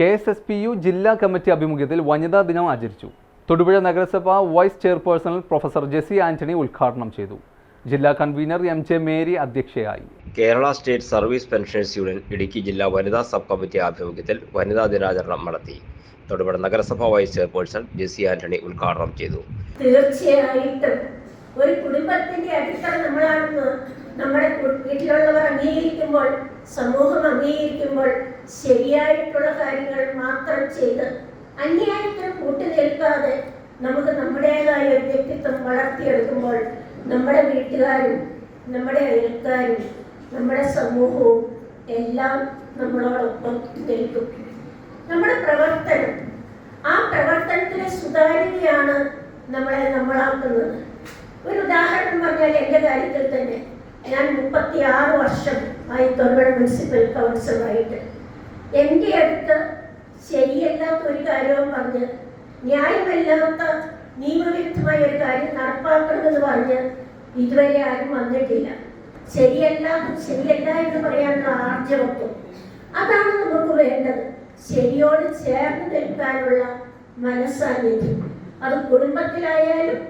K S S P U ജില്ലാ committee ആഭിമുഖ്യത്തിൽ വനിതാ ദിനം ആചരിച്ചു. തൊടുപുഴ നഗരസഭ vice chairperson professor Jessy Antony ഉദ്ഘാടനം ചെയ്തു. ജില്ലാ കൺവീനർ എം ജെ മേരി അധ്യക്ഷയായി. Kerala state service pensioners union Idukki ജില്ലാ വനിതാ സബ് കമ്മിറ്റി ആഭിമുഖ്യത്തിൽ വനിതാ ദിനാചരണം നടത്തി. തൊടുപുഴ നഗരസഭ വൈസ് ചെയർപേഴ്സൺ ജെസി ആന്റണി ഉദ്ഘാടനം ചെയ്തു. തീർച്ചയായിട്ടും. ഒരു കുടുംബത്തിന്റെ അടിത്തറ നമ്മളാണെന്ന് നമ്മുടെ വീട്ടിലുള്ളവർ അംഗീകരിക്കുമ്പോൾ സമൂഹം അംഗീകരിക്കുമ്പോൾ ശരിയായിട്ടുള്ള കാര്യങ്ങൾ മാത്രം ചെയ്ത് അന്യായത്തിന് കൂട്ടുനിൽക്കാതെ നമുക്ക് നമ്മുടേതായ ഒരു വ്യക്തിത്വം വളർത്തിയെടുക്കുമ്പോൾ നമ്മുടെ വീട്ടുകാരും നമ്മുടെ അയൽക്കാരും നമ്മുടെ സമൂഹവും എല്ലാം നമ്മളോടൊപ്പം നിൽക്കും. നമ്മുടെ പ്രവർത്തനം ആ പ്രവർത്തനത്തിലെ സുതാര്യതയാണ് നമ്മളെ നമ്മളാക്കുന്നത്. ഒരു ഉദാഹരണം പറഞ്ഞാൽ എന്റെ കാര്യത്തിൽ തന്നെ ഞാൻ മുപ്പത്തി ആറ് വർഷം ആയി തൊഴിൽ മുനിസിപ്പൽ കൗൺസിലറായിട്ട് എന്റെ അടുത്ത് ശരിയല്ലാത്ത ഒരു കാര്യവും പറഞ്ഞ് ന്യായമല്ലാത്ത നിയമവിരുദ്ധമായ ഒരു കാര്യം നടപ്പാക്കണമെന്ന് പറഞ്ഞ് ഇതുവരെ ആരും വന്നിട്ടില്ല. ശരിയല്ല ശരിയല്ല എന്ന് പറയാനുള്ള ആർജവത്വം. അതാണ് നമുക്ക് വേണ്ടത്. ശരിയോട് ചേർന്ന് നിൽക്കാനുള്ള മനസ്സാന്നിധ്യം. അത് കുടുംബത്തിലായാലും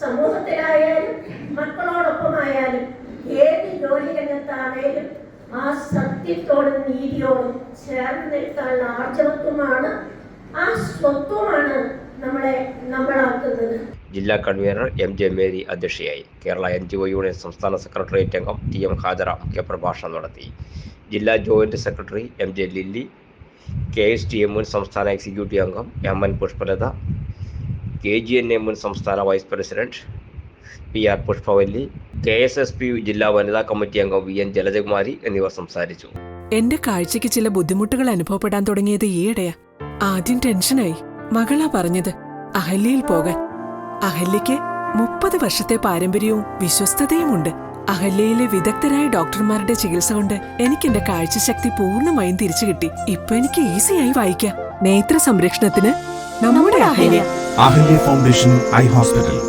സമൂഹത്തിലായാലും മക്കളോടൊപ്പമായാലും ഏത് ജോലി രംഗത്താണേലും ആ സത്യത്തോടും നീതിയോടും ചേർന്ന് നിൽക്കാനുള്ള ആർജവത്വമാണ് ആ സ്വത്വമാണ് നമ്മളെ നമ്മളാക്കുന്നത്. ജില്ലാ കൺവീനർ എം ജെ മേരി അധ്യക്ഷയായി Kerala N G O union സംസ്ഥാന സെക്രട്ടേറിയറ്റ് അംഗം ടി എം ഹാജറ മുഖ്യപ്രഭാഷണം നടത്തി. ജില്ലാ joint secretary M J Lilly K S T M മുൻ സംസ്ഥാന എക്സിക്യൂട്ടീവ് അംഗം M N Pushpalatha K G N M മുൻ സംസ്ഥാന vice president P R Pushpavalli K S S P ജില്ലാ വനിതാ കമ്മിറ്റി അംഗം വി എൻ ജലജകുമാരി എന്നിവർ സംസാരിച്ചു. എന്റെ കാഴ്ചയ്ക്ക് ചില ബുദ്ധിമുട്ടുകൾ അനുഭവപ്പെടാൻ തുടങ്ങിയത് ഈയിടെയാ. ആദ്യം ടെൻഷനായി. മകളാ പറഞ്ഞത് അഹല്യയിൽ പോകാൻ. അഹല്യയ്ക്ക് മുപ്പത് വർഷത്തെ പാരമ്പര്യവും വിശ്വസ്തതയുമുണ്ട്. അഹല്യയിലെ വിദഗ്ധരായ ഡോക്ടർമാരുടെ ചികിത്സ കൊണ്ട് എനിക്ക് എന്റെ കാഴ്ചശക്തി പൂർണമായും തിരിച്ചു കിട്ടി. ഇപ്പൊ എനിക്ക് ഈസിയായി വായിക്കാം. നേത്ര സംരക്ഷണത്തിന് നമ്മുടെ Ahalya. Ahalya foundation eye hospital.